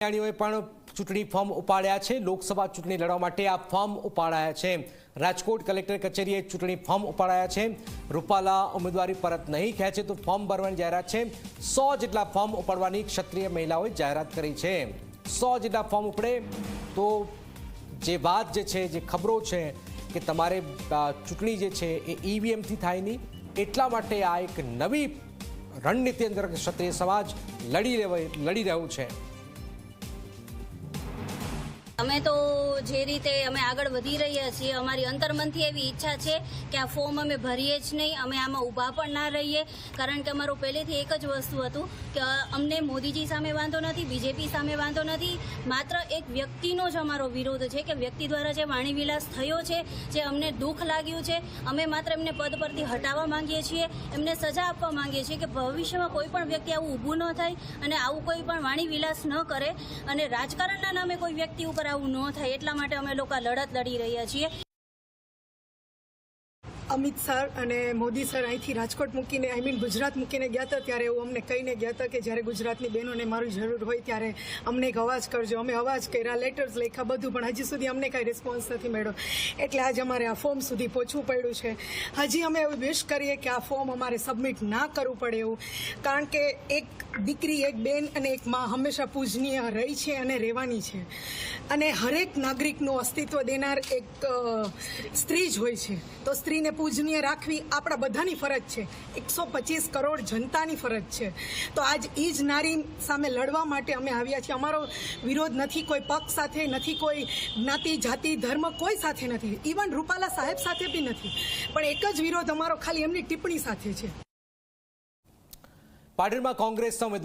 વિદ્યાર્થીઓએ પણ ચૂંટણી ફોર્મ ઉપાડ્યા છે. લોકસભા ચૂંટણી લડવા માટે આ ફોર્મ ઉપાડાયા છે. રાજકોટ કલેક્ટર કચેરીએ ચૂંટણી ફોર્મ ઉપાડાયા છે. રૂપાલા ઉમેદવારી પરત નહીં ખેંચે તો ફોર્મ ભરવાની જાહેરાત છે. સો જેટલા ફોર્મ ઉપાડવાની ક્ષત્રિય મહિલાઓએ જાહેરાત કરી છે. સો જેટલા ફોર્મ ઉપડે તો જે વાત જે છે, જે ખબરો છે કે તમારે ચૂંટણી જે છે એ ઈવીએમથી થાય નહીં. એટલા માટે આ એક નવી રણનીતિ અંદર ક્ષત્રિય સમાજ લડી લડી રહ્યું છે. અમે તો જે રીતે અમે આગળ વધી રહ્યા છીએ, અમારી અંતર્મનથી એવી ઈચ્છા છે કે આ ફોર્મ અમે ભરીએ જ નહીં, અમે આમાં ઊભા પણ ના રહીએ. કારણ કે અમારું પહેલેથી એક જ વસ્તુ હતું કે અમને મોદીજી સામે વાંધો નથી, બીજેપી સામે વાંધો નથી. માત્ર એક વ્યક્તિનો જ અમારો વિરોધ છે કે વ્યક્તિ દ્વારા જે વાણીવિલાસ થયો છે, જે અમને દુઃખ લાગ્યું છે, અમે માત્ર એમને પદ પરથી હટાવવા માંગીએ છીએ, એમને સજા આપવા માંગીએ છીએ કે ભવિષ્યમાં કોઈ પણ વ્યક્તિ આવું ઊભું ન થાય અને આવું કોઈ પણ વાણીવિલાસ ન કરે. અને રાજકારણના નામે કોઈ વ્યક્તિ ઉપર આવું ન થાય એટલા માટે અમે લોકો લડત લડી રહ્યા છીએ. અમિત સર અને મોદી સર અહીંથી રાજકોટ મૂકીને આઈ મીન ગુજરાત મૂકીને ગયા હતા, ત્યારે એવું અમને કહીને ગયા હતા કે જ્યારે ગુજરાતની બહેનોને મારી જરૂર હોય ત્યારે અમને એક અવાજ કરજો. અમે અવાજ કર્યા લેટર્સ લખ્યા, બધું, પણ હજી સુધી અમને કાંઈ રિસ્પોન્સ નથી મળ્યો. એટલે આજે અમારે આ ફોર્મ સુધી પહોંચવું પડ્યું છે. હજી અમે એવું વિશ કરીએ કે આ ફોર્મ અમારે સબમિટ ના કરવું પડે એવું. કારણ કે એક દીકરી, એક બેન અને એક માં હંમેશા પૂજનીય રહી છે અને રહેવાની છે. અને હરેક નાગરિકનું અસ્તિત્વ દેનાર એક સ્ત્રી જ હોય છે. તો સ્ત્રીને પૂજનીય રાખવી આપણા બધાની ફરજ છે. એકસો પચીસ કરોડ જનતાની ફરજ છે. તો આજ એ જ નારી સામે લડવા માટે અમે આવ્યા છીએ. અમારો વિરોધ નથી કોઈ પક્ષ સાથે, નથી કોઈ જ્ઞાતિ, જાતિ, ધર્મ કોઈ સાથે નથી. ઇવન રૂપાલા સાહેબ સાથે બી નથી. પણ એક જ વિરોધ અમારો ખાલી એમની ટિપ્પણી સાથે છે. પાટણમાં કોંગ્રેસના